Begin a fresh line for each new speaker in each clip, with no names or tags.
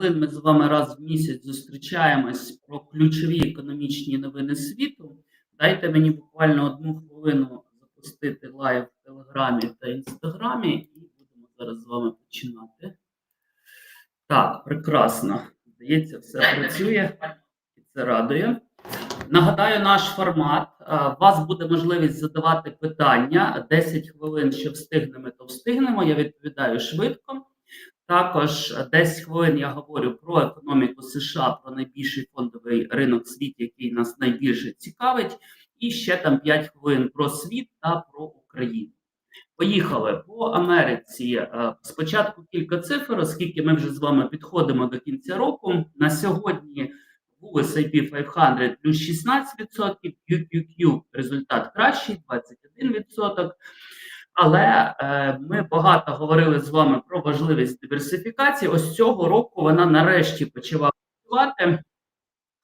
Ми з вами раз в місяць зустрічаємось про ключові економічні новини світу. Дайте мені буквально одну хвилину запустити лайв в Телеграмі та Інстаграмі, і будемо зараз з вами починати. Так, прекрасно. Здається, все працює і це радує. Нагадаю, наш формат. У вас буде можливість задавати питання 10 хвилин, що встигнемо, то встигнемо. Я відповідаю швидко. Також 10 хвилин я говорю про економіку США, про найбільший фондовий ринок в світі, який нас найбільше цікавить, і ще там 5 хвилин про світ та про Україну. Поїхали по Америці. Е, Спочатку кілька цифр, оскільки ми вже з вами підходимо до кінця року. На сьогодні в S&P 500 плюс 16%, QQQ результат кращий 21%. Але е, ми багато говорили з вами про важливість диверсифікації. Ось цього року вона нарешті почала працювати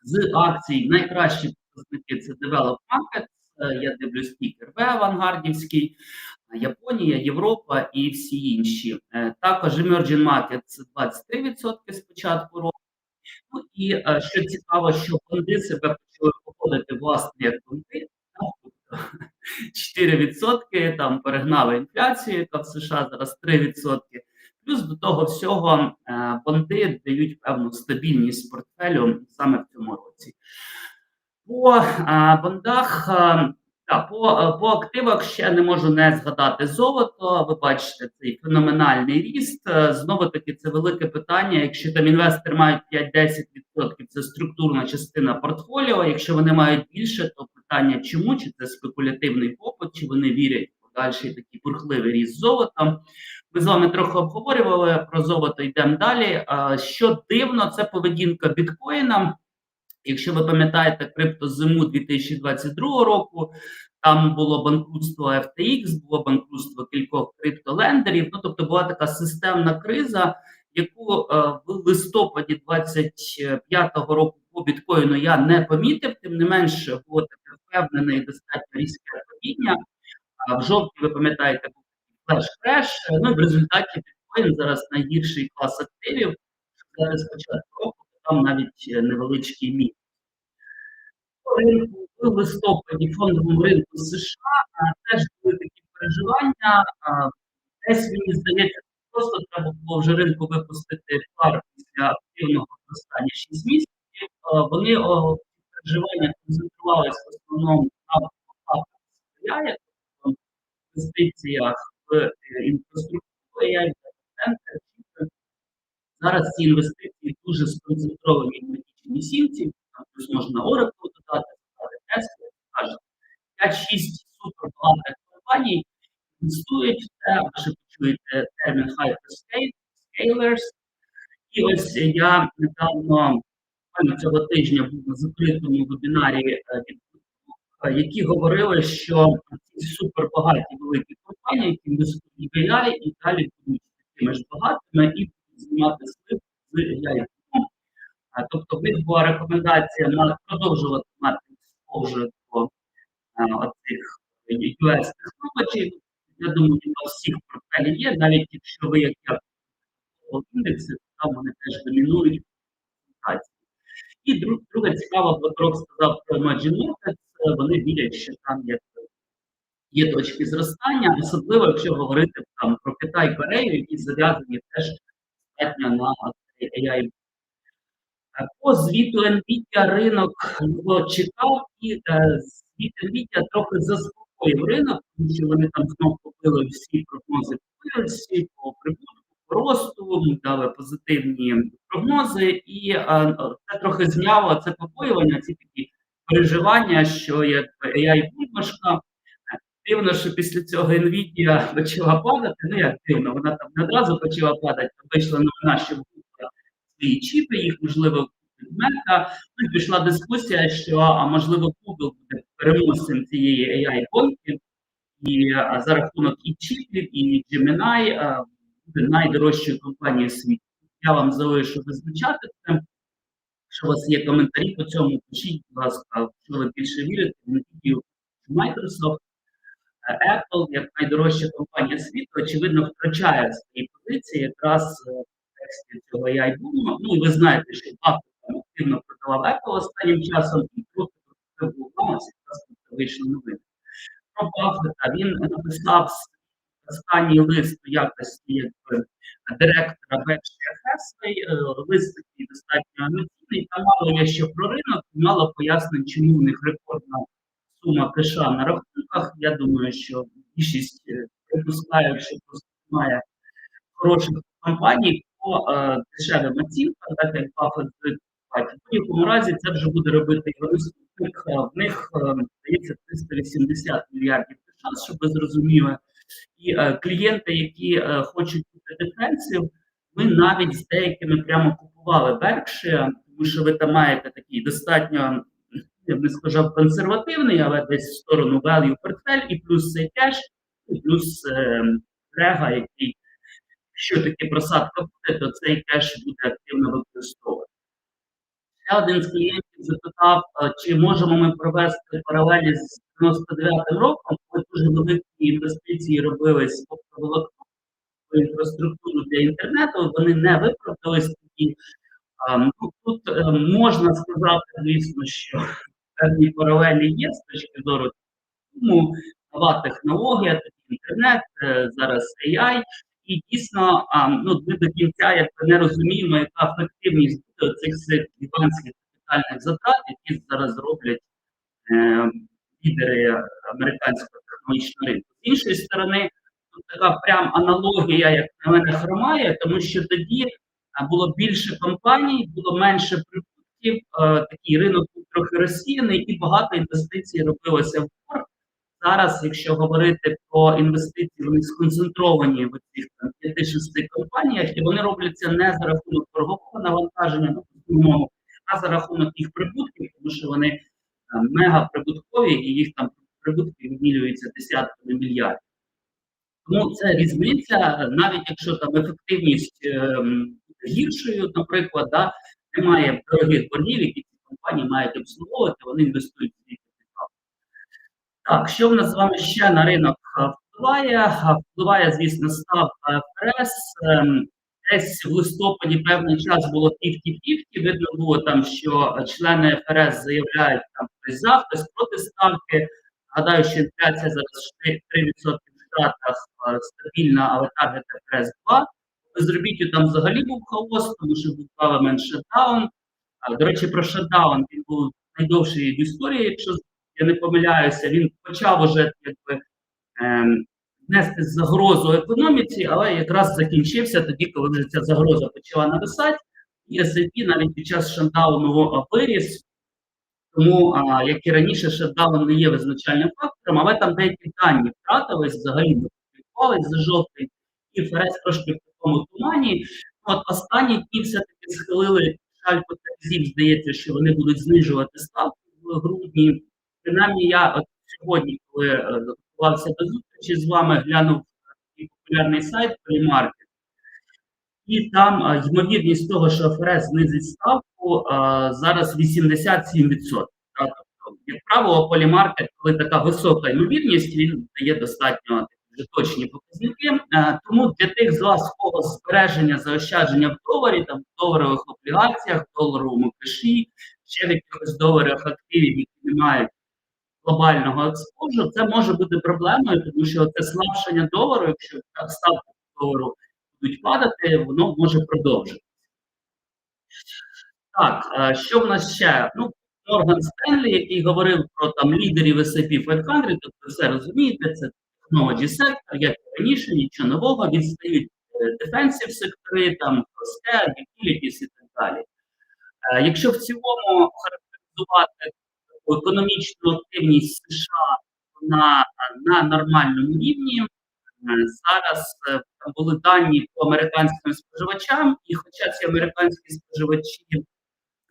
з акцій. Найкращі показники це Develop Markets, е, Я дивлюсь тільки РВ авангардівський, Японія, Європа і всі інші. Е, також Emerging Markets це 23% з початку року. Ну і е, що цікаво, що фонди себе почали поводити власне як фонди. Тобто 4% там перегнали інфляцію, яка в США зараз 3%. Плюс до того всього е, бонди дають певну стабільність портфелю саме в цьому році. По е, бондах, е, та, по, по активах ще не можу не згадати золото. Ви бачите цей феноменальний ріст. Знову таки, це велике питання. Якщо там інвестори мають 5-10%, це структурна частина портфоліо. Якщо вони мають більше, то питання чому? Чи це спекулятивний попит, чи вони вірять в подальший такий бурхливий ріст золота? Ми з вами трохи обговорювали про золото. Йдемо далі. Що дивно, це поведінка біткоїна. Якщо ви пам'ятаєте криптозиму 2022 року, там було банкрутство FTX, було банкрутство кількох криптолендерів. Ну тобто була така системна криза, яку е, в листопаді 25-го року по біткоїну я не помітив. Тим не менше, було таке впевнене і достатньо різке падіння. В жовтні ви пам'ятаєте, був флеш-креш. Ну в результаті біткоін зараз найгірший клас активів. Зараз початку року там навіть е, невеличкий. По ринку в листопаді фондовому ринку США теж були такі переживання. Десь мені здається, просто треба було вже ринку випустити пар після активного зростання 6 місяців. Вони ці концентрувалися в основному на сприяє, тобто в інвестиціях в інфраструктуру, центр. Зараз ці інвестиції дуже сконцентровані в медичній сімці, плюс можна Oracle додати, Tesla, кажуть, 5-6 супербагатих компаній інвестують в це, ви ще почуєте термін hyperscalers. І ось я недавно буквально цього тижня був на закритому вебінарі е, е, які говорили, що ці супербагаті великі компанії, які інвестують в AI, і далі будуть такими ж багатими і знімати слив з AI. А, Тобто в них була рекомендація на продовжувати мати exposure до а, оцих US технологій. Я думаю, у всіх портфелі є, навіть якщо ви як я індекси, там вони теж домінують. І друг, друга цікава, Блокрок сказав про Emerging Markets, вони вірять, що там є, є точки зростання, особливо якщо говорити там про Китай Корею, які зав'язані теж достатньо на AI. По звіту NVIDIA ринок його чекав, і е, звіт NVIDIA трохи заспокоїв ринок, тому що вони там знов побили всі прогнози по прибутку, росту, дали позитивні прогнози, і е, це трохи зняло це побоювання, ці такі переживання, що як AI бульбашка. Дивно, що після цього Nvidia почала падати. Ну як дивно, вона там не одразу почала падати, вийшла новина, що купила свої чіпи, їх можливо мета. Ну і пішла дискусія, що а можливо Google буде переможцем цієї ai гонки і а, за рахунок і чіпів, і Gemini найдорожчою компанією світу. Я вам залишу визначати це. Якщо у вас є коментарі по цьому, пишіть, будь ласка, що ви більше вірите, Nvidia чи Microsoft. Apple, як найдорожча компанія світу, очевидно, втрачає свої позиції якраз е, контексті цього AI буму. Ну і ви знаєте, що там активно продавав Apple останнім часом, і це був баланс, якраз тут вийшли новини. Про Баффета він написав останній лист якості якби, директора Hathaway, е, лист такий достатньо емоційний, там мало є що про ринок, мало пояснень, чому в них рекордна сума кеша на рахунках. Я думаю, що більшість е, припускає, що просто немає хороших компаній по е, дешевим оцінкам, так як Buffett звик купувати. В будь-якому разі це вже буде робити Євросутник. В них е, здається 380 мільярдів кеша, щоб ви зрозуміли. І е, клієнти, які е, хочуть бути дефенсів, ми навіть з деякими прямо купували Berkshire, тому що ви там маєте такий достатньо, я б не сказав, консервативний, але десь в сторону value портфель, і плюс цей кеш, і плюс е, рега, який, якщо таки просадка буде, то цей кеш буде активно використовувати. Ще один з клієнтів запитав, е, чи можемо ми провести паралелі з 99-м роком, коли дуже великі інвестиції робились в інфраструктуру для інтернету, вони не виправдались тоді. Ну, Тут е, можна сказати, звісно, що певні паралелі є з точки зору тому нова технологія, такий інтернет, е, зараз AI, і дійсно ну, ми до кінця якби не розуміємо, яка ефективність цих гігантських капітальних затрат, які зараз роблять е, лідери американського технологічного ринку. З іншої сторони, тут така прям аналогія, як на мене, хромає, тому що тоді було більше компаній, було менше прибутків, такий ринок був трохи розсіяний, і багато інвестицій робилося в борг. Зараз, якщо говорити про інвестиції, вони сконцентровані в цих там 5-6 компаніях, і вони робляться не за рахунок торгового навантаження, а за рахунок їх прибутків, тому що вони е, мега прибуткові і їх там прибутки вимірюються десятками мільярдів. Тому це різниця, навіть якщо там ефективність ем, гіршою, наприклад, да, немає дорогих боргів, які ці компанії мають обслуговувати, вони інвестують в свій капітал. Так, що в нас з вами ще на ринок впливає? Впливає, звісно, ставка ФРС. Ем, Десь в листопаді певний час було 50-50. Видно було там, що члени ФРС заявляють там хтось за, хтось проти ставки. Гадаю, що інфляція зараз 3% в Штатах е, стабільна, але таргет ФРС 2. Безробіттю там взагалі був хаос, тому що був shutdown. А, До речі, про шатдаун він був найдовший в історії, якщо я не помиляюся. Він почав уже якби ем, нести загрозу економіці, але якраз закінчився тоді, коли вже ця загроза почала нависати. І S&P навіть під час шатдауну виріс. Тому, а, як і раніше, шатдаун не є визначальним фактором, але там деякі дані втратились, взагалі не публікувались за жовтий, і ФРС трошки в такому тумані. От останні дні все-таки схилили шальку терезів, здається, що вони будуть знижувати ставку в грудні. Принаймні, я от сьогодні, коли е, готувався до зустрічі з вами, глянув популярний сайт Polymarket, і там ймовірність того, що ФРС знизить ставку, зараз 87%. Тобто, як правило, полімаркет, коли така висока ймовірність, він дає достатньо точні показники. Тому для тих з вас, кого збереження заощадження в доларі, там в доларових облігаціях, в доларовому кеші, ще в якихось доларах активів, які не мають глобального експожу, це може бути проблемою, тому що це слабшення долару, якщо ставки долару будуть падати, воно може продовжитися. Так, е, що в нас ще? Ну, Морган Стенлі, який говорив про там лідерів S&P 500, тобто все розумієте, це technology сектор, як раніше, нічого нового, відстають дефенсив сектори, там healthcare, utilities і так далі. Е, Якщо в цілому характеризувати економічну активність США на, на нормальному рівні, е, зараз е, там були дані по американським споживачам, і хоча ці американські споживачі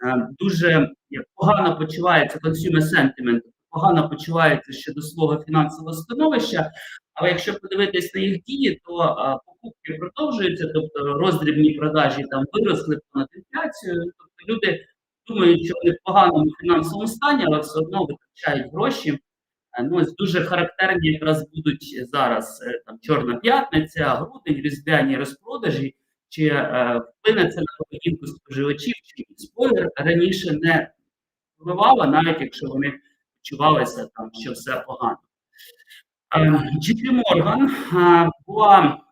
е, дуже погано почуваються, consumer sentiment, погано почуваються щодо свого фінансового становища. Але якщо подивитись на їх дії, то покупки продовжуються, тобто роздрібні продажі там виросли понад інфляцію. Тобто люди думають, що вони в поганому фінансовому стані, але все одно витрачають гроші. Е, Ну, ось дуже характерні якраз будуть зараз е, там Чорна п'ятниця, грудень, різдвяні розпродажі. чи е, вплине це на поведінку споживачів, чи спойлер раніше не впливало, навіть якщо вони почувалися там, що все погано. Morgan е, була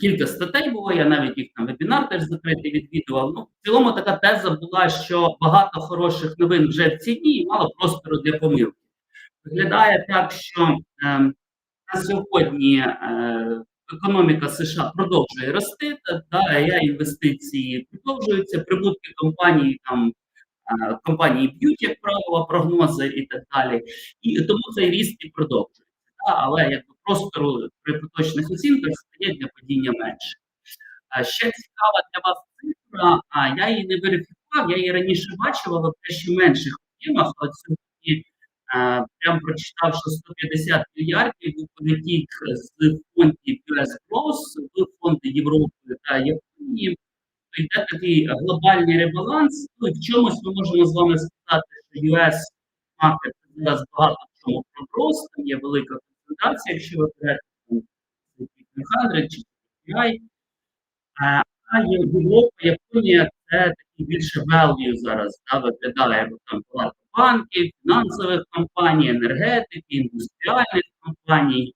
кілька статей було, я навіть їх на вебінар теж закритий відвідував. Ну, в цілому така теза була, що багато хороших новин вже в ціні і мало простору для помилки. Виглядає так, що е, на сьогодні е, економіка США продовжує рости, та, AI інвестиції продовжуються, прибутки компанії там. е, Компанії б'ють, як правило, прогнози і так далі, і тому цей ріст і продовжується. Але якби простору при поточних оцінках стає для падіння менше. А ще цікава для вас цифра, а я її не верифікував, я її раніше бачив, але в дещо менших об'ємах. От сьогодні е, прям прочитав, що 150 мільярдів був перетік з фондів US Growth в фонди Європи та Японії. То йде такий глобальний ребаланс. Ну в чомусь ми можемо з вами сказати, що US маркет зараз багато в чому прогроз, там є велика концентрація, якщо ви берете там, 500 чи PI. А Європа, Японія це такий більше value зараз да, виглядає, бо там багато банків, фінансових компаній, енергетики, індустріальних компаній.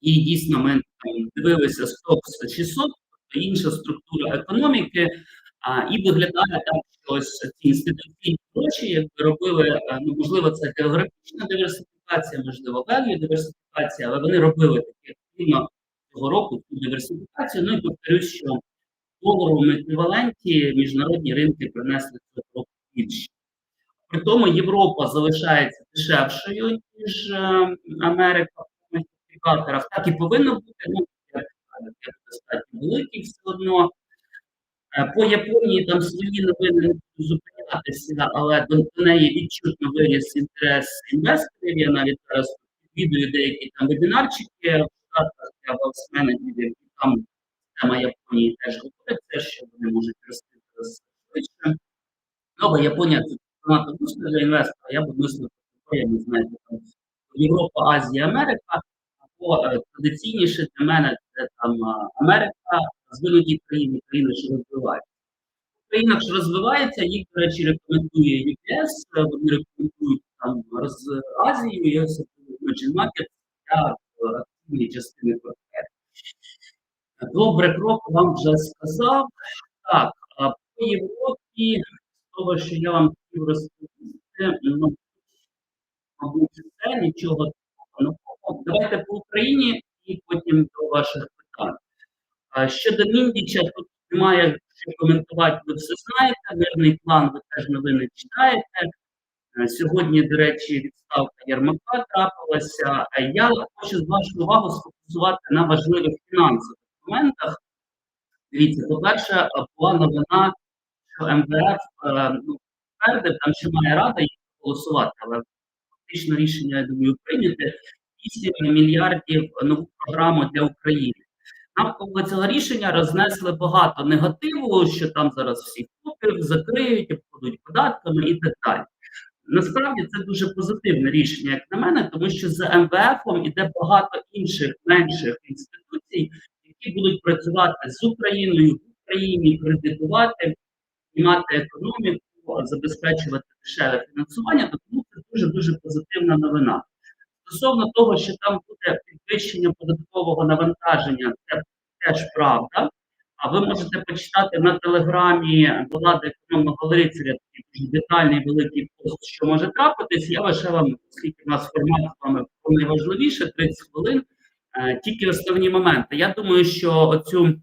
І дійсно ми там дивилися Stoxx 600, тобто інша структура економіки, а, і виглядає так, що ось ці інституційні гроші, якби робили, е, ну можливо, це географічна диверсифікація, можливо, value диверсифікація, але вони робили такі активно цього року цю диверсифікацію. Ну і повторюсь, що в доларовому еквіваленті міжнародні ринки принесли цього року більше. При тому Європа залишається дешевшою, ніж е, Америка в мультиплікаторах. Так і повинно бути. Ну, достатньо великий все одно. Е, По Японії там свої новини не буду зупинятися, але до, неї відчутно виріс інтерес інвесторів. Я навіть зараз відвідую деякі там вебінарчики в Штатах для велосменеджерів, і там тема Японії теж говориться, що вони можуть рости швидше. Ну, але Японія це занадто густо для інвестора. Я б мислив, я не знаю, там Європа, Азія, Америка, або е, традиційніше для мене це там е, Розвинуті країни, країни, що розвиваються. Країна, що розвивається, їх, до речі, рекомендує е, вони рекомендують там з Азією, і ось Emerging Market для е, активної частини портфелю. Добре, крок вам вже сказав. Так, а по Європі, з того, що я вам хотів розповісти, ну, мабуть, це нічого такого нового. Давайте по Україні і потім до ваших питань. Щодо Міндіча, тут немає що коментувати, ви все знаєте. Мирний план, ви теж новини читаєте. Е, Сьогодні, до речі, відставка Єрмака трапилася. Е, Я хочу з вашу увагу сфокусувати на важливих фінансових моментах. Дивіться, по-перше, була новина, що МВФ е, ну, твердив, там ще має рада їх голосувати, але фактично рішення, я думаю, прийняти 8 мільярдів нову програму для України. Навколо цього рішення рознесли багато негативу, що там зараз всіх купів закриють, обкладуть податками і так далі. Насправді це дуже позитивне рішення, як на мене, тому що за МВФом іде багато інших менших інституцій, які будуть працювати з Україною в Україні, кредитувати, піднімати економіку, забезпечувати дешеве фінансування. Тому це дуже дуже позитивна новина. Стосовно того, що там буде підвищення податкового навантаження, це теж правда. А ви можете почитати на телеграмі влади економного лицаря такий детальний великий пост, що може трапитись. Я лише вам, оскільки в нас формат з вами найважливіше, 30 хвилин, е, тільки основні моменти. Я думаю, що оцю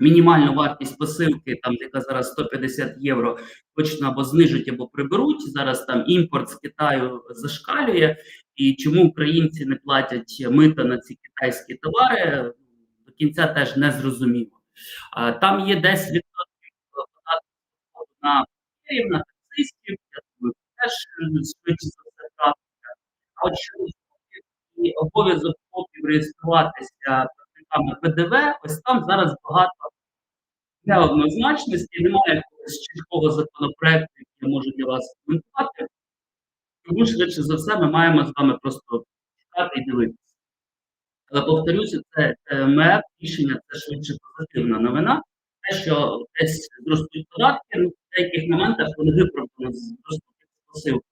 мінімальну вартість посилки, там яка зараз 150 євро, точно або знижуть, або приберуть. Зараз там імпорт з Китаю зашкалює. І чому українці не платять мита на ці китайські товари, до кінця теж не зрозуміло. Там є 10% податку на на таксистів, я думаю, теж швидше за все трапиться. А от ФОПів і обов'язок реєструватися платниками ПДВ, ось там зараз багато неоднозначності, немає якогось чіткого законопроекту, який я можу для вас коментувати. Тому швидше за все ми маємо з вами просто читати і дивитися. Але повторюся, це МЕФ рішення це швидше позитивна новина. Те, що десь зростуть податки, ну, в деяких моментах вони виправдано зростуть посил.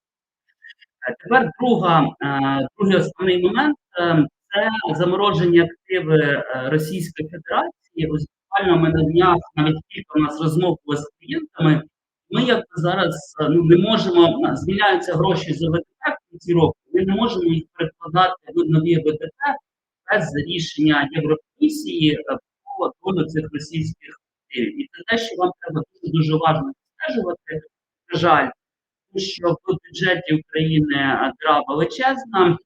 Е, Тепер друга, е, другий основний момент е, це заморожені активи е, Російської Федерації. Ось буквально ми на днях навіть кілька у нас розмов було з клієнтами. Ми як зараз е, ну, не можемо звільняються гроші за ВДП в кінці року. Ми не можемо їх перекладати в нові ВДП без рішення Єврокомісії е, по долю цих російських активів. І це те, що вам треба дуже дуже уважно стежувати. На жаль, тому що в бюджеті України діра величезна,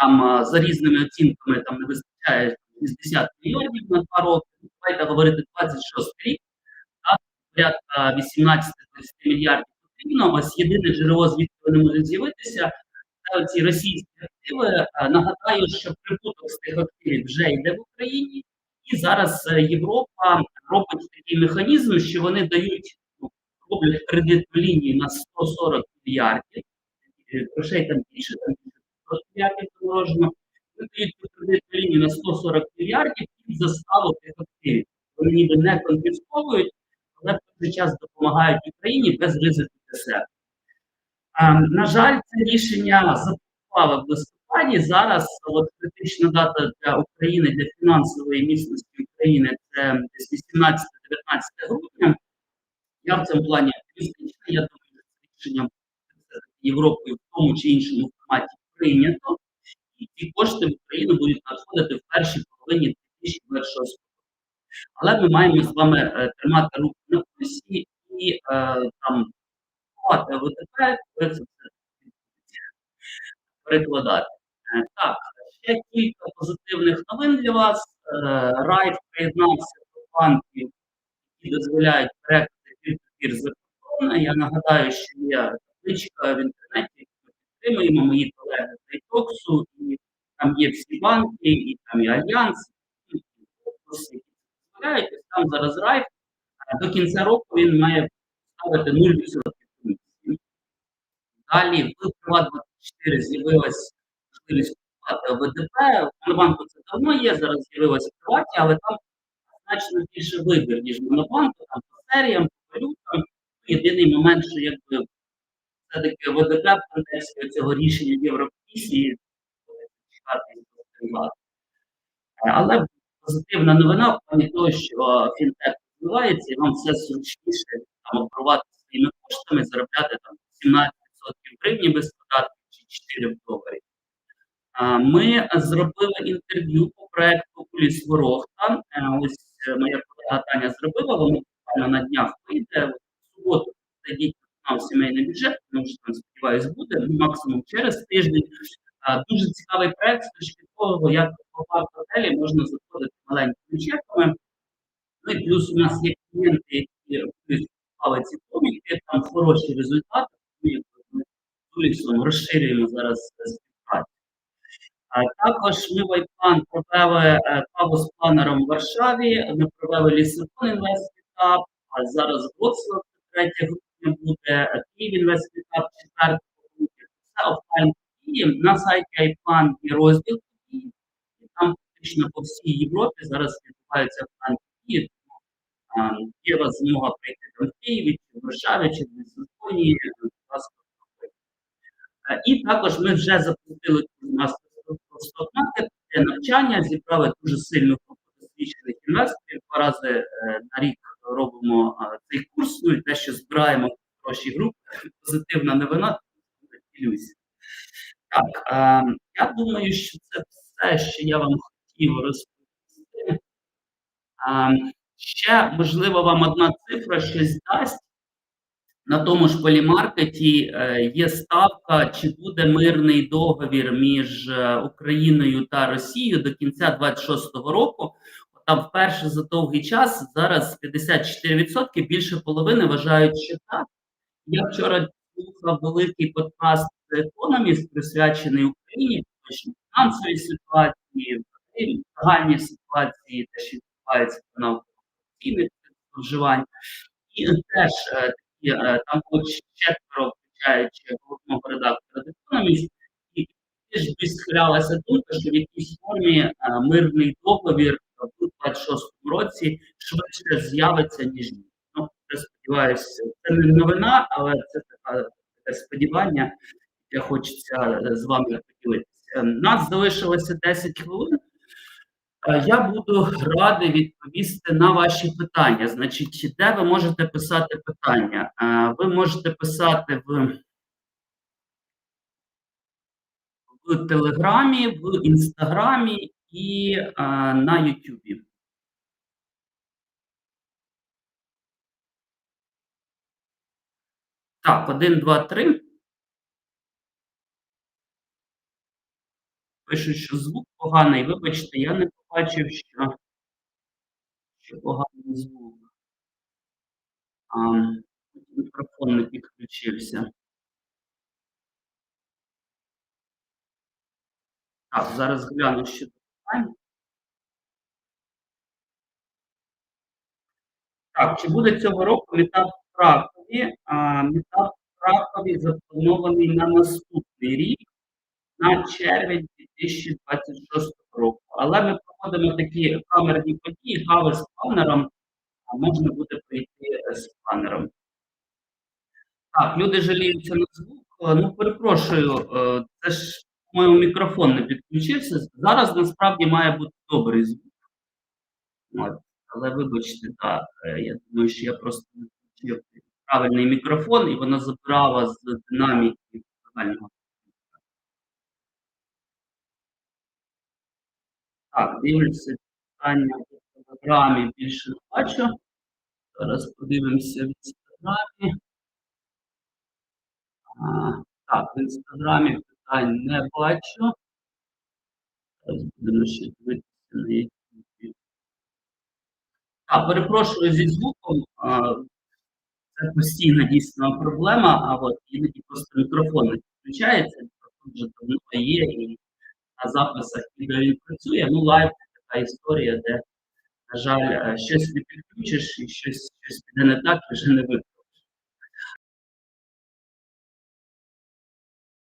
там е, за різними оцінками там не вистачає 60 мільйонів на два роки. Ну, Давайте говорити 26 рік, так, порядка 18-20 мільярдів потрібно. Ось єдине джерело, звідки вони можуть з'явитися, це ці російські активи. Е, Нагадаю, що прибуток з тих активів вже йде в Україні, і зараз е, Європа робить такий механізм, що вони дають ну, роблять кредитну лінію на 140 мільярдів. Грошей там більше, там більше 100 мільярдів заморожено. Вони дають цю кредитну лінію на 140 мільярдів і заставу тих активів. Вони ніби не конфісковують, але в той же час допомагають Україні без ризику для себе. На жаль, це рішення запропали в листопаді. Зараз от критична дата для України, для фінансової міцності України це десь 18-19 грудня. Я в цьому плані оптимістична. Я думаю, що це рішення Європою в тому чи іншому форматі прийнято, і ці кошти в Україну будуть надходити в першій половині 2026 року. Але ми маємо з вами е, тримати руку на пульсі і е, там Ховати ВТП, це все перекладати. Е, Так, ще кілька позитивних новин для вас. Е, Райф приєднався до банків, які дозволяють переклади пір за кордону. Я нагадаю, що є табличка в інтернеті, підтримуємо, мої колеги з Айтоксу, і там є всі банки, і там і Альянс, і Фокус, які Там зараз Райф. Е, До кінця року він має ставити 0% комісії. Далі в Приват24 з'явилась можливість купувати ОВДП. В Монобанку це давно є, зараз з'явилось в приваті, але там значно більше вибір, ніж Монобанку, там по серіям, по валютам. Єдиний момент, що якби все-таки ОВДП в контексті цього рішення Єврокомісії. Е, Але позитивна новина в плані того, що фінтех розвивається, і вам все зручніше там оперувати своїми коштами, заробляти там 17% гривні без податків чи 4 в доларі. Ми зробили інтерв'ю по проекту Куліс Ворохта. Е, Ось моя колега Таня зробила, воно буквально на днях вийде. В суботу зайдіть канал сімейний бюджет, тому що там сподіваюсь буде, ну, максимум через тиждень. А, Дуже цікавий проект з точки того, як по готелі можна заходити маленькими чеками. Ну і плюс у нас є клієнти, які виступали ці коміки, там хороші результати. Ми з Улісом розширюємо зараз е, співпрацю. Також ми Вайплан провели е, каву з планером в Варшаві. Ми провели Лісабон інвестмітап, а зараз Вроцлав 3 грудня буде е, Київ інвестмітап 4 грудня. Це офлайн події. На сайті iPlan є розділ події, і там фактично по всій Європі зараз відбуваються офлайн події. А, Є вас змога прийти там в Києві, чи в Варшаві, чи в ласка, приходьте. Е, І також ми вже запустили стокмаркет для навчання, зібрали дуже сильну групу досвідчених інвесторів. Два рази е, на рік робимо цей курс. Ну і те, що збираємо хороші групи, позитивна новина, ділюся. Так, е, я думаю, що це все, що я вам хотів розповісти. Е, ще, можливо, вам одна цифра щось дасть. На тому ж полімаркеті е, є ставка, чи буде мирний договір між е, Україною та Росією до кінця 26-го року. Там вперше за довгий час зараз 54%, більше половини вважають, що так. Я вчора слухав великий подкаст Economist, присвячений Україні, точно фінансовій ситуації, загальній ситуації, те, що відбувається на корупційних зловживань. І теж е, такі, е, там було четверо, включаючи головного редактора Economist, і теж би схилялася думка, що в якійсь формі е, мирний договір 26-му році швидше з'явиться, ніж ні. Ну, я сподіваюся, це не новина, але це таке сподівання, яке хочеться е, з вами поділитися. Нас залишилося 10 хвилин. Е, Я буду радий відповісти на ваші питання. Значить, де ви можете писати питання? Е, Ви можете писати в, в Телеграмі, в Інстаграмі і е, на Ютубі. Так, один, два, три. Пишуть, що звук поганий. Вибачте, я не побачив, що, що поганий звук. А, мікрофон не підключився. Так, зараз гляну ще питання. Так, чи буде цього року метап в Кракові? А, метап в Кракові запланований на наступний рік, на червень 2026 року. Але ми проводимо такі камерні події, кави з планером, а можна буде прийти е, з планером. Так, люди жаліються на звук. Е, Ну, перепрошую, е, це ж, по-моєму, мікрофон не підключився. Зараз насправді має бути добрий звук. От. Але вибачте, так, е, я думаю, що я просто не включив правильний мікрофон, і вона забирала з динаміки загального. Так, дивлюся питання в телеграмі більше не бачу. Зараз подивимося в інстаграмі. А, Так, в інстаграмі питань не бачу. Будемо ще дивитися на YouTube. Так, перепрошую зі звуком. Це постійна дійсно проблема, а от іноді просто мікрофон не підключається, мікрофон вже давно є, і на записах відео він працює. Ну, лайв така історія, де, на жаль, е, щось не підключиш і щось, щось піде не так, і вже не виправиш.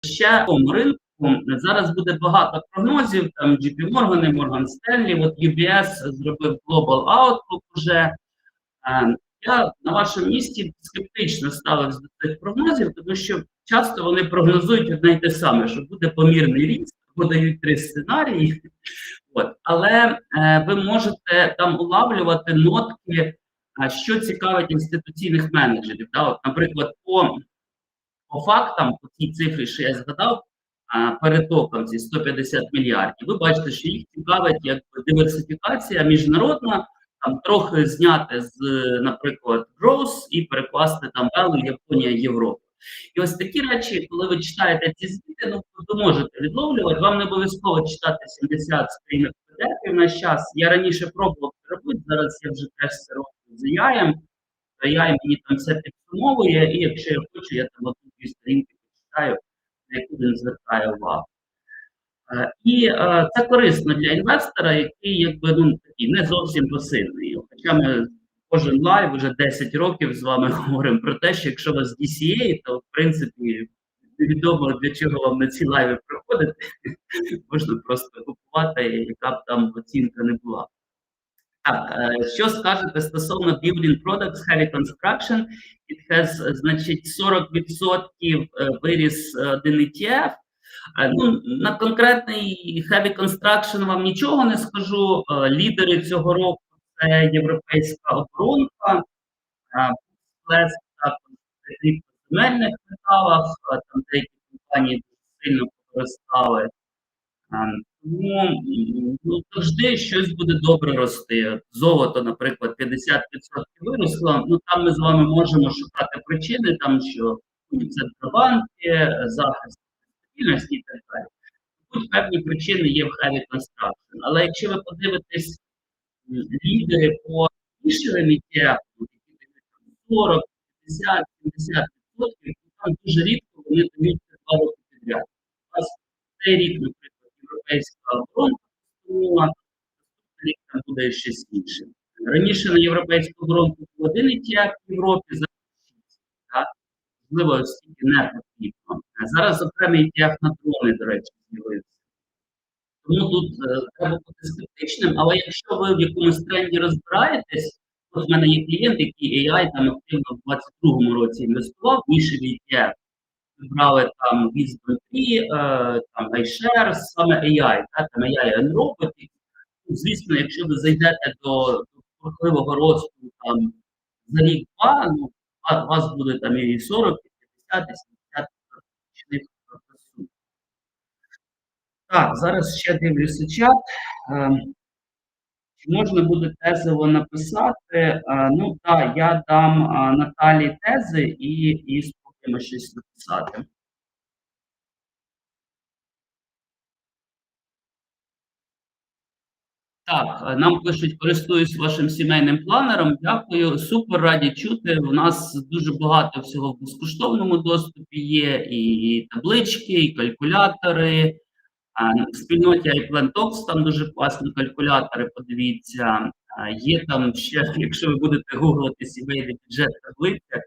Ще по ринку зараз буде багато прогнозів. Там JP Morgan, Morgan Stanley, от UBS зробив Global Outlook уже. Е, Я на вашому місці скептично ставився до цих прогнозів, тому що часто вони прогнозують одне й те саме, що буде помірний ріст, подають три сценарії. От. Але е, ви можете там улавлювати нотки, що цікавить інституційних менеджерів. Да? От, наприклад, по, по фактам, по цій цифрі, що я згадав, перетоком ці 150 мільярдів, ви бачите, що їх цікавить як диверсифікація міжнародна, там трохи зняти з, наприклад, growth і перекласти там value Японія, Європа. І ось такі речі, коли ви читаєте ці звіти, ну ви можете відловлювати. Вам не обов'язково читати 70 сторінок PDF в наш час. Я раніше пробував це робити, зараз я вже теж це роблю з AI. AI мені там все підсумовує, і якщо я хочу, я там одну-дві сторінки почитаю, на яку він звертає увагу. Е, І е, це корисно для інвестора, який якби ну такий не зовсім пасивний. Хоча ми кожен лайв вже 10 років з вами говоримо про те, що якщо у вас DCA, то в принципі невідомо для чого вам на ці лайви приходити, можна просто купувати, яка б там оцінка не була. Так, е, що скажете стосовно building products, heavy construction? It has, е, значить, 40% е, виріс один ETF. Ну, на конкретний heavy construction вам нічого не скажу. Лідери цього року це європейська оборонка, Плес в земельних металах, там деякі компанії сильно повиростали. Тому ну, завжди щось буде добре рости. Золото, наприклад, 50% виросло. Ну там ми з вами можемо шукати причини, там що центробанки, захист стабільності і так далі. Тут певні причини є в heavy construction. Але якщо ви подивитесь лідери по іншим ETF, які дають там 40, 50, 70 відсотків, то там дуже рідко вони дають два роки підряд. У вас цей рік, наприклад, європейська наступний рік там буде щось інше. Раніше на європейську оборонку був один ETF в Європі, зараз шість. Можливо, стільки не потрібно. Зараз окремий ETF на дрони, до речі, з'явився. Тому тут, е, треба бути скептичним, але якщо ви в якомусь тренді розбираєтесь, от в мене є клієнт, який AI там активно в 22-му році інвестував в ETF. Брали там 3, е, там iShares, саме AI, да, там AI and Robotics. Ну, звісно, якщо ви зайдете до, бурхливого росту там за рік-два, ну, у вас буде там і 40, і 50, і 70 річних процентів. Так, зараз ще дивлюся чат. Ем, Чи можна буде тезово написати? Е, Ну так, я дам а, Наталі тези і, і спробуємо щось написати. Так, е, нам пишуть, користуюсь вашим сімейним планером. Дякую, супер раді чути. У нас дуже багато всього в безкоштовному доступі є, і, таблички, і калькулятори. В спільноті iPlanTalks там дуже класні калькулятори. Подивіться, є там ще, якщо ви будете гуглити сімейний бюджет таблиця,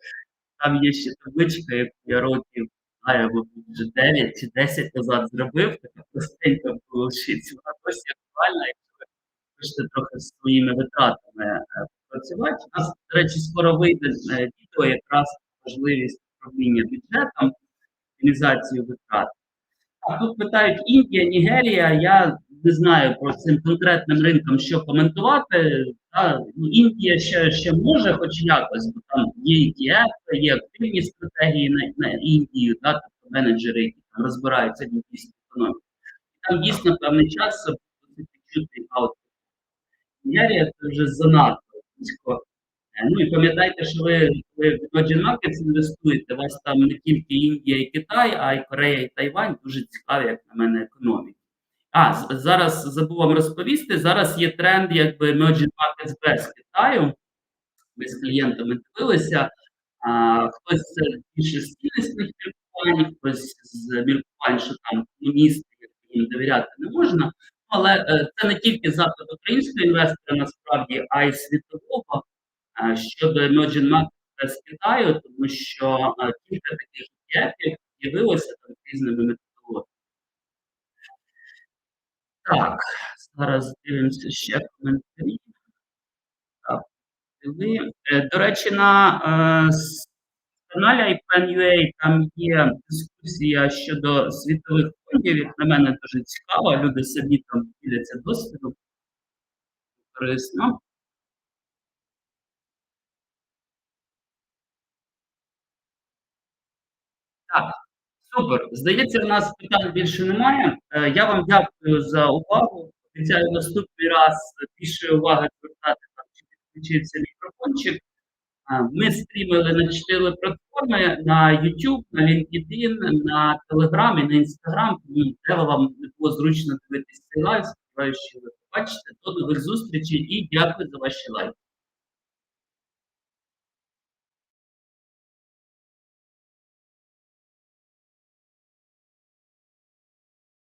там є ще табличка, яку я років знаю, мабуть, вже 9 чи 10 назад зробив, така простенька вийшла. Вона досі актуальна, якщо ви хочете трохи з своїми витратами е, працювати. У нас, до речі, скоро вийде е, відео якраз можливість управління бюджетом, оптимізацію витрат. А тут питають Індія, Нігерія. Я не знаю про цим конкретним ринком, що коментувати. Та, ну, Індія ще, ще може, хоч якось, бо там є ETF, є активні стратегії на, на Індію, та, тобто менеджери, які там розбираються в індійській економіці. Там дійсно певний час відчутний аут. Нігерія це вже занадто близько. Ну і пам'ятайте, що ви, ви в Virgin Markets інвестуєте, у вас там не тільки Індія і Китай, а й Корея і Тайвань дуже цікаві, як на мене, економіки. А, зараз забув вам розповісти. Зараз є тренд, якби Emerging Markets без Китаю. Ми з клієнтами дивилися. А, хтось більше з цінностних міркувань, хтось з міркувань, що там комуністи, їм довіряти не можна. Ну, Але е, це не тільки запит українського інвестора, насправді, а й світового щодо Emerging Markets з Китаю, тому що кілька таких ETF з'явилося там різними методологіями. Так, зараз дивимося ще коментарі. Так. Е, До речі, на е, каналі iPlan.ua там є дискусія щодо світових фондів, як на мене дуже цікаво. Люди самі там діляться досвідом. Корисно. Так, супер. Здається, в нас питань більше немає. Е, Я вам дякую за увагу. Обіцяю наступний раз більше уваги звертати там, чи підключився мікрофончик. А, Ми стрімили на чотири платформи: на YouTube, на LinkedIn, на Telegram і на Instagram. Тому де вам не було зручно дивитися цей лайв. Сподіваюся, що ви побачите. До нових зустрічей і дякую за ваші лайки.